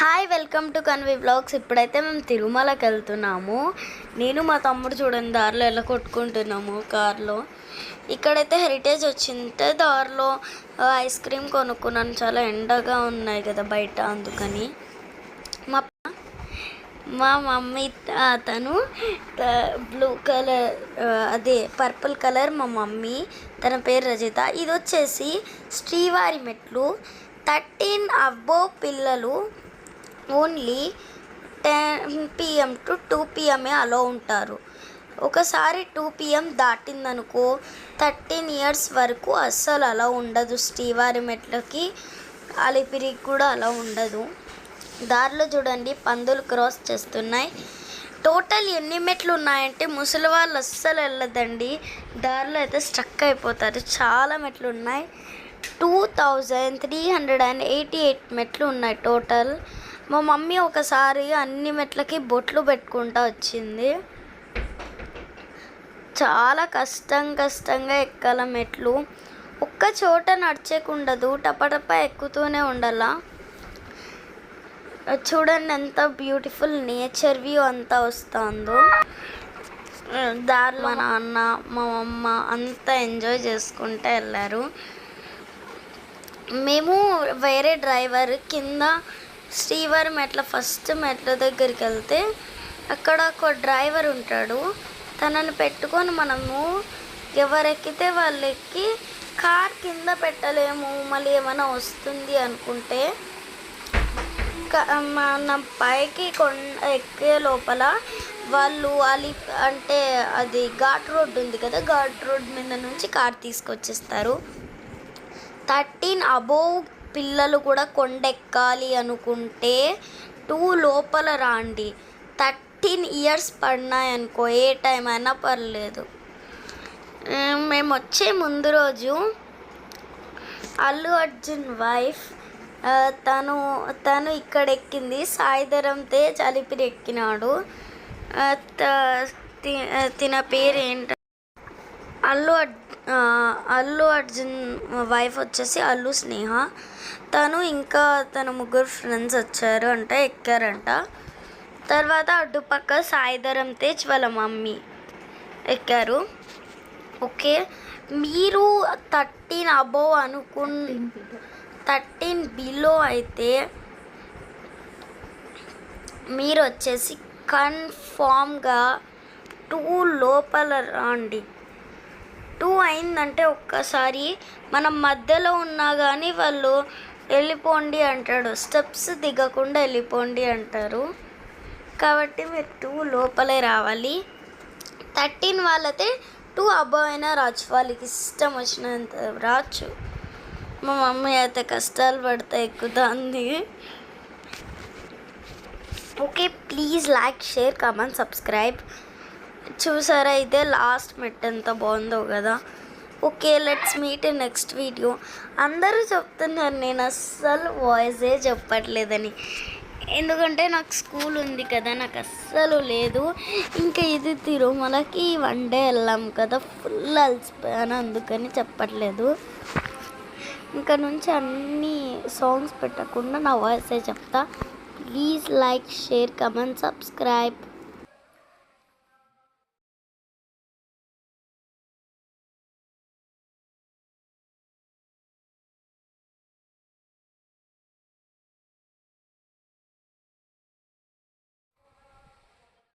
Hi welcome to Kanvi blogs. ఇప్పుడైతే మేము తిరుమలకి వెళ్తున్నాము. నేను మా తమ్ముడు చూడండి దారిలో ఎలా కొట్టుకుంటున్నాము కార్లో. ఇక్కడైతే హెరిటేజ్ వచ్చింటే దారిలో ఐస్ క్రీమ్ కొనుక్కున్నాను. చాలా ఎండగా ఉన్నాయి కదా బయట అందుకని. మా మా మమ్మీ అతను బ్లూ కలర్ అదే పర్పుల్ కలర్ మా మమ్మీ తన పేరు రజిత. ఇది వచ్చేసి శ్రీవారి మెట్లు. థర్టీన్ అబ్బో పిల్లలు only ten PM to two PM అలో ఉంటారు. ఒకసారి టూ పిఎం దాటిందనుకో థర్టీన్ ఇయర్స్ వరకు అస్సలు అలా ఉండదు. శ్రీవారి మెట్లకి అలిపిరికి కూడా అలా ఉండదు. దారిలో చూడండి పందులు క్రాస్ చేస్తున్నాయి. టోటల్ ఎన్ని మెట్లు ఉన్నాయంటే ముసలి వాళ్ళు అస్సలు వెళ్ళదండి. దారిలో అయితే స్ట్రక్ అయిపోతారు. చాలా మెట్లు ఉన్నాయి. Two thousand three hundred and eighty eight మెట్లు ఉన్నాయి టోటల్ మా మమ్మీ ఒకసారి అన్ని మెట్లకి బొట్లు పెట్టుకుంటా వచ్చింది. చాలా కష్టం కష్టంగా ఎక్కాల మెట్లు. ఒక్క చోట నడిచేకుండదు టపటప ఎక్కుతూనే ఉండాలా. చూడండి ఎంత బ్యూటిఫుల్ నేచర్ వ్యూ అంతా వస్తుందో. దారిలో మా నాన్న మా అమ్మ అంతా ఎంజాయ్ చేసుకుంటూ వెళ్ళారు మేము వేరే డ్రైవర్ కింద శ్రీవారి మెట్ల ఫస్ట్ మెట్ల దగ్గరికి వెళ్తే అక్కడ ఒక డ్రైవర్ ఉంటాడు. తనని పెట్టుకొని మనము ఎవరెక్కితే వాళ్ళు ఎక్కి కార్ కింద పెట్టలేము మళ్ళీ ఏమైనా వస్తుంది అనుకుంటే మన పైకి కొండ ఎక్కే లోపల వాళ్ళు అలి అంటే అది ఘాట్ రోడ్ ఉంది కదా ఘాట్ రోడ్ మీద నుంచి కార్ తీసుకొచ్చేస్తారు. థర్టీన్ అబోవ్ పిల్లలు కూడా కొండెక్కాలి అనుకుంటే టూ లోపల రాండి. థర్టీన్ ఇయర్స్ పడినాయనుకో ఏ టైం అయినా పర్లేదు. మేము వచ్చే ముందు రోజు అల్లు అర్జున్ వైఫ్ తను తను ఇక్కడ ఎక్కింది సాయిధరం తేజ్ అలిపిరి ఎక్కినాడు త- తి- తిన పేరు ఏంట అల్లు అర్జున్ అల్లు అర్జున్ వైఫ్ వచ్చేసి అల్లు స్నేహ. తను ఇంకా తన ముగ్గురు ఫ్రెండ్స్ వచ్చారు అంట ఎక్కారంట. తర్వాత అడ్డుపక్క సాయిధరం తేజ్ వాళ్ళ మమ్మీ ఎక్కారు. ఓకే మీరు థర్టీన్ అబోవ్ అనుకు థర్టీన్ బిలో అయితే మీరు వచ్చేసి కన్ఫామ్గా టూ లోపల రండి. టూ అయిందంటే ఒక్కసారి మనం మధ్యలో ఉన్నా కానీ వాళ్ళు వెళ్ళిపోండి అంటాడు. స్టెప్స్ దిగకుండా వెళ్ళిపోండి అంటారు. కాబట్టి మీరు టూ లోపలే రావాలి. థర్టీన్ వాళ్ళతే టూ అబవ్ అయినా రాచు వాళ్ళకి ఇష్టం వచ్చినంత రాచు మా మమ్మీ అయితే కష్టాలు పడితే ఎక్కుతుంది. Okay please like share comment subscribe. చూసారా అయితే లాస్ట్ మెట్ ఎంత బాగుందో కదా. Okay let's meet in next video అందరూ చెప్తున్నారు నేను అస్సలు వాయిసే చెప్పట్లేదని. ఎందుకంటే నాకు స్కూల్ ఉంది కదా నాకు అస్సలు లేదు. ఇంకా ఇది తిరుమలకి వన్ డే వెళ్ళాం కదా ఫుల్ అలసిపోయాను అందుకని చెప్పట్లేదు. ఇంకా నుంచి అన్ని సాంగ్స్ పెట్టకుండా నా వాయిసే చెప్తా. Please like share comment subscribe